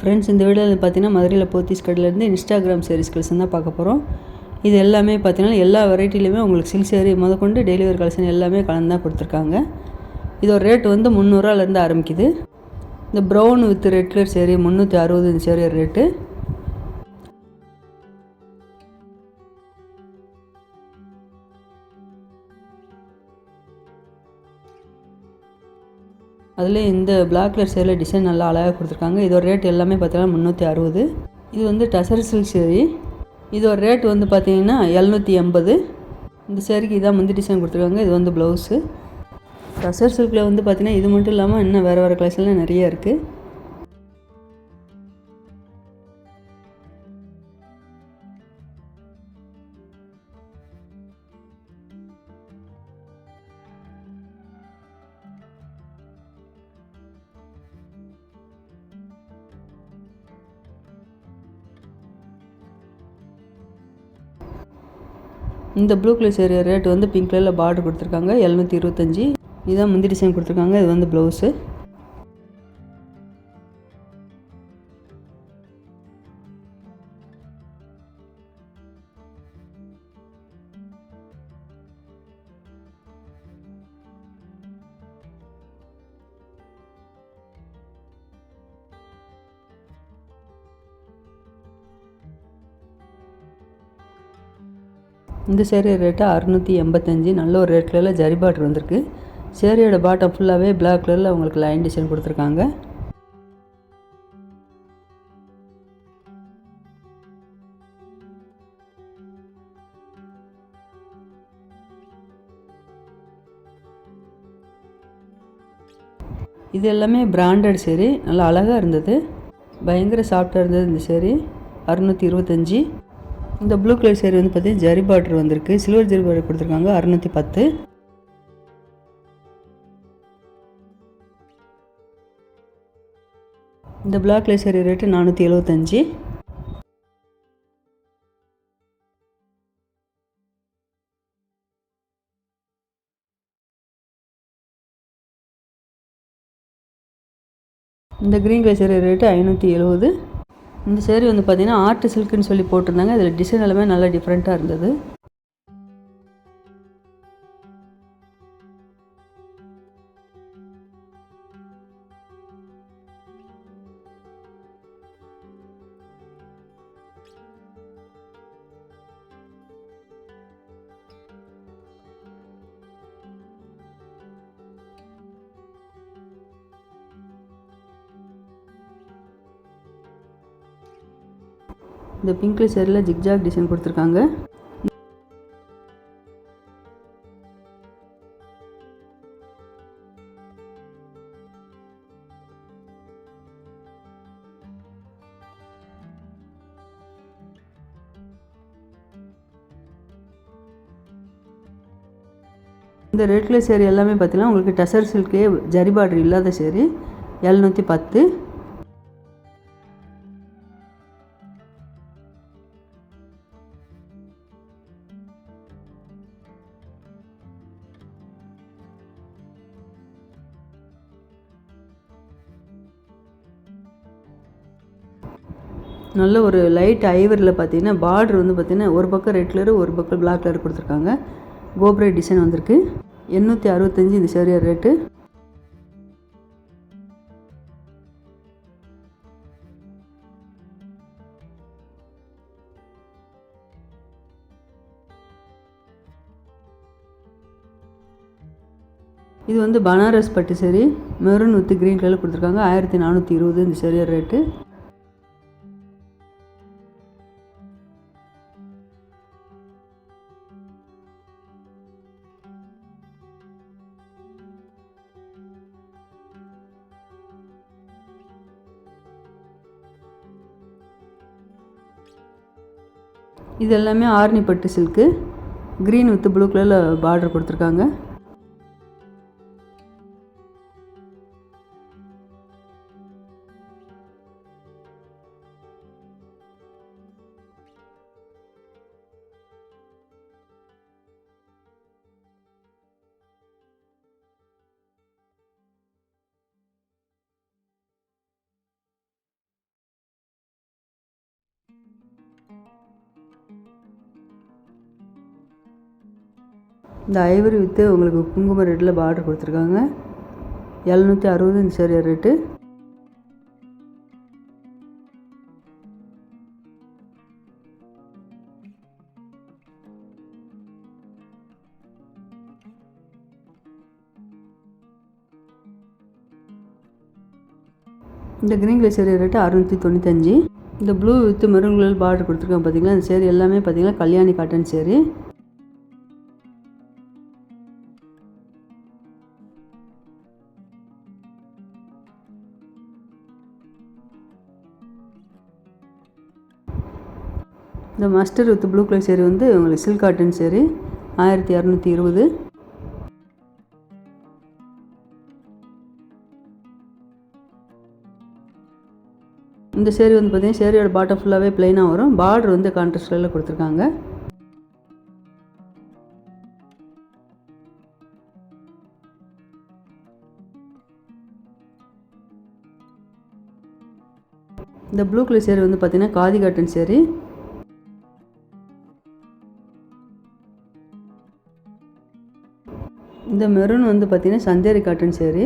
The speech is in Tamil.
ஃப்ரெண்ட்ஸ் இந்த வீடியோவில் பார்த்தீங்கன்னா மதுரையில் போத்தீஸ் கடையிலேருந்து இன்ஸ்டாகிராம் சாரீஸ் கலெக்ஷன் தான் பார்க்க போகிறோம் இது எல்லாமே பார்த்தீங்கன்னா எல்லா வெரைட்டிலையுமே உங்களுக்கு சில்க் சேரீ முதற்கொண்டு டெலிவரி கலெக்ஷன் எல்லாமே கலந்து தான் கொடுத்துருக்காங்க. இதோட ரேட் வந்து முந்நூறுவாலேருந்து ஆரம்பிக்குது. இந்த brown with red colour saree முந்நூற்றி அறுபது சேரீ ரேட்டு அதில் இந்த பிளாக் கலர் சேரில் டிசைன் நல்லா அழகாக கொடுத்துருக்காங்க. இதோட ரேட் எல்லாமே பார்த்தீங்கன்னா முந்நூற்றி அறுபது. இது வந்து டசர் சில்க் சேரீ இதோட ரேட் வந்து பார்த்தீங்கன்னா எழுநூற்றி எண்பது. இந்த சேரீக்கு இதான் முந்தி டிசைன் கொடுத்துருக்காங்க. இது வந்து ப்ளவுஸு டசர் சில்கில் வந்து பார்த்தீங்கன்னா இது மட்டும் இல்லாமல் இன்னும் வேறு வேறு கலெக்ஷன்லாம் நிறைய இருக்குது இந்த ப்ளூ கலர் சேரீ ரேட் வந்து பிங்க் கலரில் பார்டர் கொடுத்துருக்காங்க. எழுநூற்றி இருபத்தஞ்சி. இதுதான் முந்தி டிசைன் கொடுத்துருக்காங்க. இது வந்து ப்ளவுஸு இந்த சேரீ ரேட்டு அறுநூற்றி எண்பத்தஞ்சு. நல்ல ஒரு ரேட் கலரில் ஜரி பாட்ரு வந்திருக்கு. சேரீயோட பாட்டம் ஃபுல்லாகவே பிளாக் கலரில் அவங்களுக்கு லைன் டிசைன் கொடுத்துருக்காங்க. இது எல்லாமே பிராண்டட் சேரீ. நல்லா அழகாக இருந்தது. பயங்கர சாஃப்டாக இருந்தது இந்த சேரீ. அறுநூற்றி இருபத்தஞ்சி. இந்த ப்ளூ கலர் சேரீ வந்து பார்த்தீங்கன்னா ஜரி பார்டர் வந்திருக்கு. சில்வர் ஜரி பார்டர் கொடுத்துருக்காங்க. அறுநூற்றி பத்து. இந்த பிளாக் கலர் சேரீ ரேட்டு நானூற்றி எழுபத்தஞ்சி இந்த க்ரீன் கலர் சேரீ ரேட்டு ஐநூற்றி எழுபது இந்த சேரீ வந்து பார்த்திங்கன்னா ஆர்ட் சில்க்குன்னு சொல்லி போட்டிருந்தாங்க. இதில் டிசைன் எல்லாமே நல்லா டிஃப்ரெண்ட்டாக இருந்தது. இந்த பிங்க்ல சேரில் ஜிக்ஜாக் டிசைன் கொடுத்துருக்காங்க. இந்த ரெட் கலர் சேரீ எல்லாமே பார்த்தீங்கன்னா உங்களுக்கு டசர் சில்க்லேயே ஜரி பார்டர் இல்லாத சேரீ எழுநூற்றி பத்து. நல்ல ஒரு லைட் ஐவரில் பார்த்தீங்கன்னா பார்டர் வந்து பார்த்தீங்கன்னா ஒரு பக்கம் ரெட் கலரு ஒரு பக்கம் பிளாக் கலர் கொடுத்துருக்காங்க. கோபுர டிசைன் வந்திருக்கு. எண்ணூற்றி அறுபத்தஞ்சி இந்த சரியா ரேட்டு இது வந்து பனாரஸ் பட்டு சரி மெரூன் வித்து க்ரீன் கலர் கொடுத்துருக்காங்க. ஆயிரத்தி நானூற்றி இருபது இந்த சரியாக ரேட்டு இது எல்லாமே ஆர்னி பட்டு சில்க்கு. க்ரீன் வித் ப்ளூ கலரில் பார்டர் கொடுத்துருக்காங்க. இந்த ஐவரி வித்து உங்களுக்கு குங்கும ரேட்டில் பார்டர் கொடுத்துருக்காங்க. எழுநூற்றி அறுபது இந்த சேரீ ரேட்டு இந்த க்ரீன் கலர் சேரீ ரேட்டு அறுநூற்றி தொண்ணூத்தஞ்சு. இந்த blue with maroon colour border கொடுத்துருக்காங்க பார்த்தீங்களா இந்த சேரீ எல்லாமே பார்த்தீங்கன்னா கல்யாணி காட்டன் சேரீ இந்த mustard with blue colour saree வந்து உங்களுக்கு சில்க் காட்டன் சேரீ ஆயிரத்தி இரநூத்தி இருபது. இந்த சேரீ வந்து பார்த்தீங்கன்னா சேரீயோட பாட்டம் ஃபுல்லாகவே ப்ளைனாக வரும். பார்டர் வந்து கான்ட்ராஸ்ட் கொடுத்துருக்காங்க. இந்த ப்ளூ கலர் சேரீ வந்து பார்த்தீங்கன்னா காதி காட்டன் சேரீ. இந்த மெரூன் வந்து பார்த்திங்கன்னா சந்தேரி காட்டன் சேரீ.